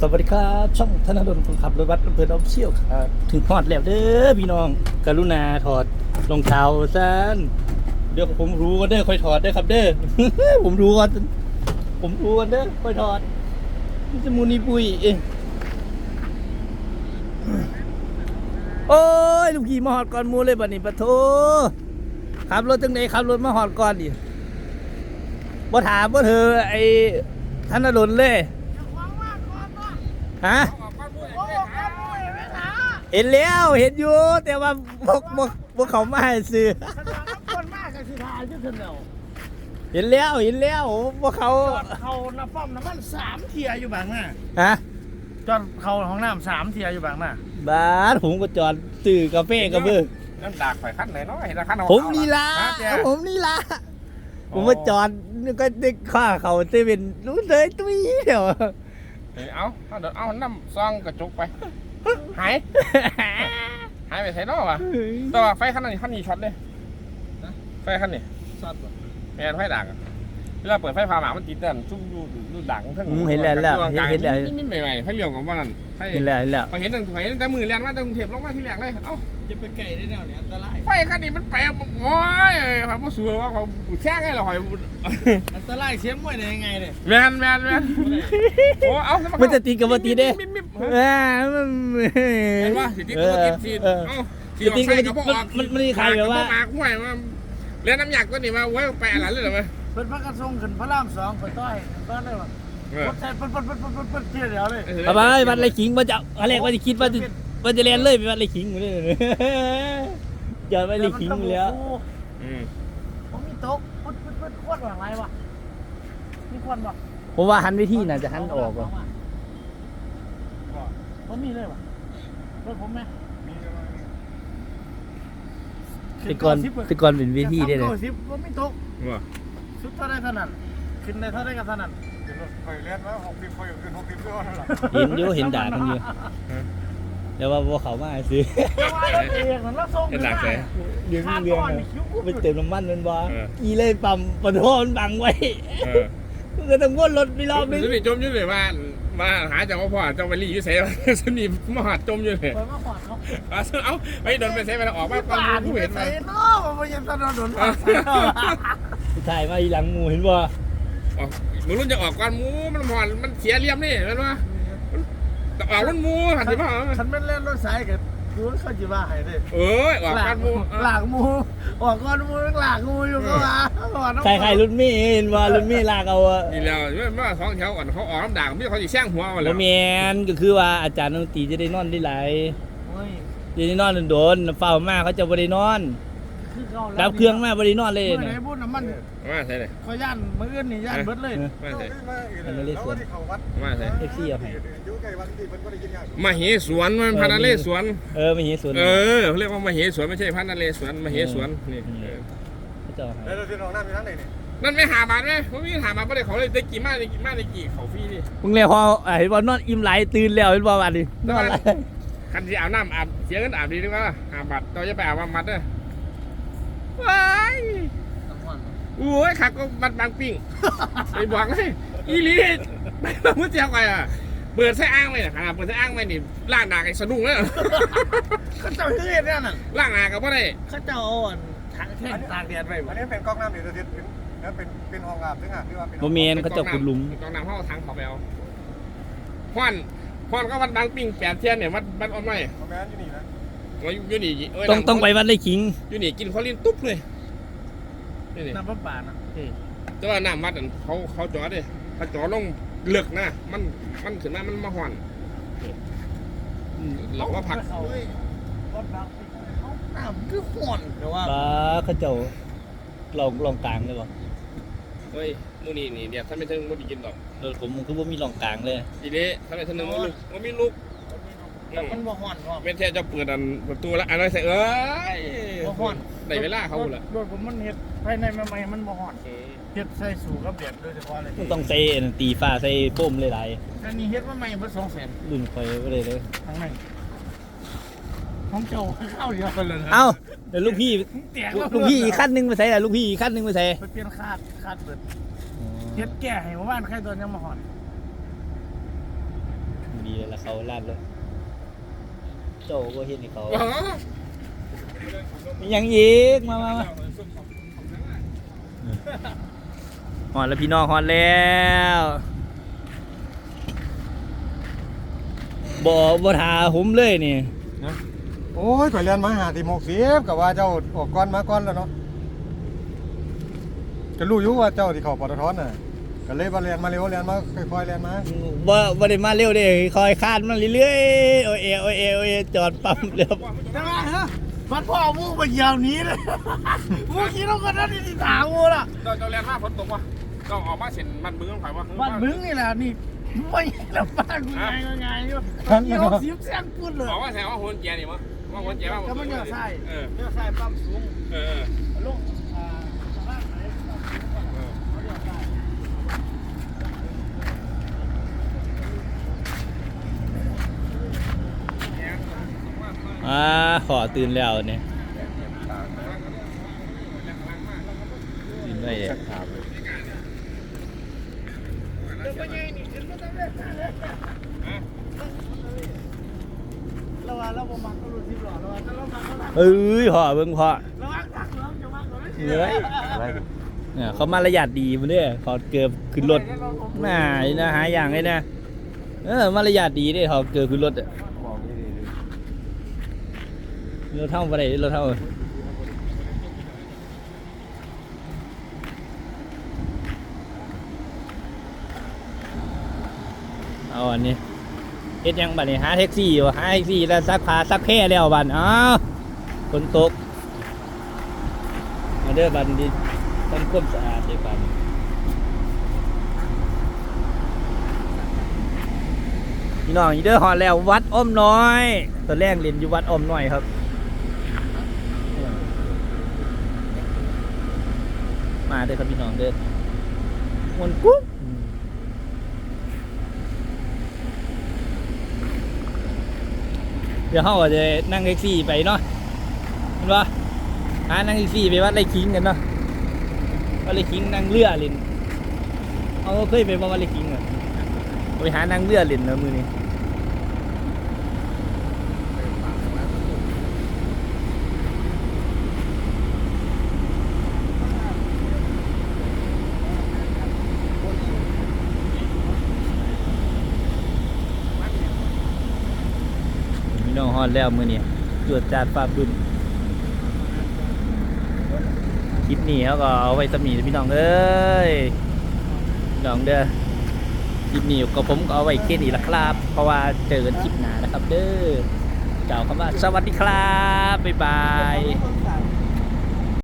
สวัสดีครับ ช่องธนดลคนขับรถบัสอำเภอดอมเชี่ยวครับถึงพอดแล้วเด้อพี่น้อง กรุณาถอดรองเท้าซะเดี๋ยวผมรู้กันเด้อค่อยถอดเด้อครับเด้อผมรู้กันผมรู้กันเด้อค่อยถอดนี่จะมูนีปุยเองโอ้ยลูกพี่มาหอดก่อนมูเลยบัดนี้ปะโทขับรถจังไดขับรถมาหอดก่อนดิบ่ถามบ่เธอไอ้ธนดลเลย ฮะเห็นแล้วเห็นอยู่แต่ว่าพวกพวกพวกเขามาให้ซื้อคนมากกับสิทายจุดเดียวเห็นแล้วเห็นแล้วพวกเขาจอดเขาน้ำป้อมน้ำมันสามเทียอยู่บางหน้าฮะจอดเขาห้องน้ำสามเทียอยู่บางหน้าบ้านผมก็จอดซื้อกาแฟกับเบอร์นั่นดากไฟขั้นเลยเนาะเห็นแล้วขั้นเอาผมนี่ละฮะแกผมนี่ละผมมาจอดนี่ก็ได้ข้าเขาเซเว่นรู้เลยตุ้ยเดี๋ยว เฮ้ยเอาเอาเดี๋ยวเอาน้ำซองกระจกไป หาย หายไปใส่นอกวะแต่ว่าไฟขั้นนี้ขั้นนี้ช็อตเลยไฟขั้นนี้สัตว์แมนไฟดักอะ เวลาเปิดไฟพาหมามันติดแต่ซุ่มดูดูดังทั้งอืมเห็นแล้วแล้วเห็นเห็นแล้วนิดๆใหม่ๆไฟเหลี่ยมของมันนั่นไฟเห็นแล้วเห็นแล้วพอเห็นตั้งพอเห็นแต่มือเรียนมาตั้งกรุงเทพลงมาที่แรกเลยเอ้าจะไปไก่ได้แนวเนี้ยอันตรายไฟขั้นนี้มันแปลกโอ้ยผมก็สูว่าเขาแช่งให้เราหอยอันตรายเสียมวยได้ยังไงเนี่ยแมนแมนแมนโอ้เอามันจะตีกับมันตีเด้มิบมิบอ่ามันเห็นว่าสิที่ตัวติดสีเออเอ้าสิที่ก็มันมันมันมีใครแบบว่าปากห้วยว่าเรียนน้ำหยักก็นี่มาไว้แปะหลังเลยเหรอไหม เป็นพระกระทรงขึ้นพระรามสองคนต้อยต้อยได้ปะรถใช้ปั๊บปั๊บปั๊บปั๊บปั๊บปั๊บเทียเดียวเลยเอาไปวัดไรขิงมันจะอะไรว่าจะคิดว่าจะว่าจะเรียนเลยไปวัดไรขิงเลยจอดวัดไรขิงอยู่แล้วอืมผมมีโต๊ะปุ๊ดปุ๊ดปุ๊ดขวดหวังไรวะมีขวดบ่ผมว่าหันไปที่น่าจะหันออกว่ะผมมีเลยวะรถผมไหมแต่ก่อนแต่ก่อนเป็นเวทีได้เลยสิบผมมีโต๊ะว่า สุดเท่าได้เท่านั้นขึ้นได้เท่าได้ก็เท่านั้นเคยเรียนมาหกสิบเคยขึ้นหกสิบก็แล้วเห็นอยู่เห็นด่ากันอยู่แต่ว่าพวกเขามาซื้อแต่ว่าเราเองมันเราส่งเห็นหลักเลยเรื่องข้ามเรื่องก่อนนะคิ้วกูไปเติมน้ำมันมันบ่เอออีเลยปั๊มปะโทนบังไว้เออก็ต้องวนรถไปรอบนึงสนิทจมอยู่เลยว่ามาหาจากว่าพ่อเจ้าไปรีอยู่เซ่สนิทมาหาจมอยู่เลยเปิดมาขวาเขาเอาไปโดนไปเซ่ไปออกมาฟังป่าที่ผู้ไปเห็นมาใส่เนาะมันไม่ยังตะโดนโดน ผ่านใส่เนาะถ่ายมาอีหลังหมูเห็นบ่ออกมึงรุ่นจะออกก่อนมูมันหอนมันเสียเลี่ยมนี่เห็นปะออกรุ่นมูหันสิพ่อฉันไม่เล่นรถสายกับดูเขาจีบ้าให้ดิเอ้ยออกหก่ลาอกนมูมูหลากมูออกก้อนมูหลากมูอยู่ก็มาใครใครรถเมย์เห็นว่ารถเมย์ลากเอาอะนี่แล้วเมื่อสองแถวก่อนเขาออกน้ำด่างไม่เขาจะแช่งหัวมาแล้บ่วแมนก็คือว่าอาจารย์ดนตรีจะได้นอนได้หลายโอ้ยจะได้นอนโดนๆเฝ้ามากเขาจะบ่ได้นอน คือเขาดับเครื่องมาบ่ได้นอนเลยเมื่อไหนะนพูดน้ำมันมาใช่เลยเขาย่านมืออื่นนี่ย่านเบิดเลยมาใช่มันไม่ได้สวนมาใช่เอฟซีเอาให้มาเหสวนมันพันนาเลสวนเออไม่เห็นสวนเออเขาเรียกว่ามาเหสวนไม่ใช่พันนาเลสวนมาเหสวนนี่เขาจะเอาให้นั่นไม่หาบาทไหมผมมีหาบาทไม่ได้เขาเลยได้กี่มาได้กี่มาได้กี่เขาฟรีนี่มึงเลยพออะเห็นว่านอนอิ่มไหลายตื่นแล้วเห็นบ่ว่าดินอนไหลายคันที่อาบน้ำอาบเสียเงินอาบดีดีกว่าหาบาทเราจะไปอาบมัดเด้อ ว้ายโอ้ยขาก็บัดบางปิ้งไปบอกเลยอีลีไปบอกมือเจ้าไปอะเปิดใส่อ้างไว้นะขนาดเปิดใส่อ้างไว้นี่ล่างหนาไอ้สะดุ้งเลยเขาเจ้าเฮ็ดนั่นน่ะล่างหนาก็ไม่ได้เขาเจ้าเอาอันถังแท่งตากแดดไว้อันนี้เป็นก๊อกน้ำเดี๋ยวจะเป็นแล้วเป็นเป็นห้องอาบซึ่งอะที่ว่าเป็นบ่แม่นเขาเจะขุดหลุมกองน้ำเขาเอาทางเขาไปเอาพอนพอนก็วัดบางปิ้งแปดเทียนเนี่ยวัดวัดเอาไม่ห้องแม่อยู่นี่นะ ว่าอยู่นี่เยต้องต้องไปวัดไร่ขิงอยู่นี่กินเขาลิ้นตุ๊บเลยนี่นี่น้ำประปาน่ะแต่ว่าน้ำวัดนั่นเขาเขาจอดเลยเขาจอดลงเลือกนะมันมันถึงมามันมาห่อนเราก็พักเขาวัดบางปีเขาน้ำคือห่อนแต่ว่าป้าเขาเจ้าลองลองกลางเลยบ่เฮ้ยมูนี่นี่เดี๋ยวถ้าไม่ถึงมูนี่กินดอกเออผมคือบ่มีลองกลางเลยทีนี้ถ้าไม่ถึงนึงมันมันมีลูก แต่มันบ่ห่อนพร้อมเป็นแท้จะเปิดอันประตูแล้วอันนั้นใส่เอ้ยบ่ห่อนได้เวลาเขาละโดยผมมันเฮ็ดภายในใหม่ๆมันบ่ห่อนเฮ็ดใส่สู่กับเดือดโดยเฉพาะเลยต้องใส่อันนั้นตีฟ้าใส่โป้มหลายอันนี้เฮ็ดมาใหม่เพิ่น200,000ๆรุ่นคอยบ่ได้เลยทั้งนั้นของเจ้าเข้าเดียวกันเลยนะเอ้าเดี๋ยวลูกพี่แตกลูกลูกพี่อีกขั้นหนึงไปใส่ล่ะลูกพี่อีกขั้นหนึงไปใส่ไปเปลี่ยนคาดคาดเปิดเฮ็ดแก้ให้หมู่บ้านใครตัวยังมาห่อนอเขาลาดเลย โจก็เห็นให้เขาอ๋อมีหยังอีกมามามาหอนแล้วพี่น้องหอนแล้วบ่บ่ทาผมเลยนี่โอ้ยข่อยเรียนมาหาที่โมกสีกับว่าเจ้าออกก่อนมาก่อนแล้วเนาะก็รู้อยู่ว่าเจ้าที่เขาปตทน่ะ ก็เลยว่าเรียนมาเร็วเรียนมาค่อยๆเรียนมาบ่บ่ได้มาเร็วเด้คอยคาดมันเรื่อยๆโอเอโอเอโอเอจอดปั๊มเรียบใช่ไหมฮะพัดพ่อมูไปยาวนี้เลยมูคิดว่ากันนั่นที่ถามมูล่ะเจ้าเจ้าเรียนมาฝนตกวะเจ้าออกมาเส้นมันมือของใครวะบ้านมึงนี่แหละนี่ไม่ลำบากไงไงอยู่เกี่ยวสิบเสียงพูดเลยออกมาแสดงว่าหุ่นแกนี่มั้งว่าหุ่นแกว่าก็มันเกี่ยวใส่เออเกี่ยวใส่ปั๊มสูงเออลงอ่าสะพานไหนปั๊มสูงก่ อ่าขอตื่นแล้วเนี่ยตื่นได้เลยเราบ่มักก็รู้สิบหล่อระหว่างเรามักก็รักเอ้ยพ่อเบิ่งพ่อเหนื่อยเนี่ยเขามารยาทดีมันเนี่ยขอเกือบขึ้นรถน่านะหาอย่างเลยนะเออมารยาทดีเด้ขอเกือบขึ้นรถอะ รถเท่าไปไหนรถเท่าเอาอันนี้เฮ็ดยังบัดนี้หาแท็กซี่วะหาแท็กซี่แล้วซักผ้าซักแค่แล้วบัดอ้าวฝนตกมาเด้อบันดีทำความสะอาดด้วยกันพี่น้องอีเด้อฮอดแล้ววัดอ้อมน้อยตอนแรกเรียนอยู่วัดอ้อมน้อยครับ มาเด้อครับพี่น้องเด้อมวนกุ๊บเดี๋ยวเขาอาจะนั่งแท็กซี่ไปเนาะเห็นปะหานั่งแท็กซี่ไปวัดไรคิงกันเนาะวัดไรคิงนั่งเรือล่นเอาเคยไปบ่วัดไรคิงอะไปหานั่งเรือล่นนะมือนี้ อนแล้วมือนี้ตรวจจานฟ้าบึนคลิปนี้เขาก็เอาไว้สมีพี่น้องเอ้ยน้องเด้อคลิปนี้ก็ผมก็เอาไว้แค่นี้ละครับ เพราะว่าเจอกันคลิปหน้านะครับ เด้อเจ้าคำว่าสวัสดีครับบ๊ายบายต้นสาย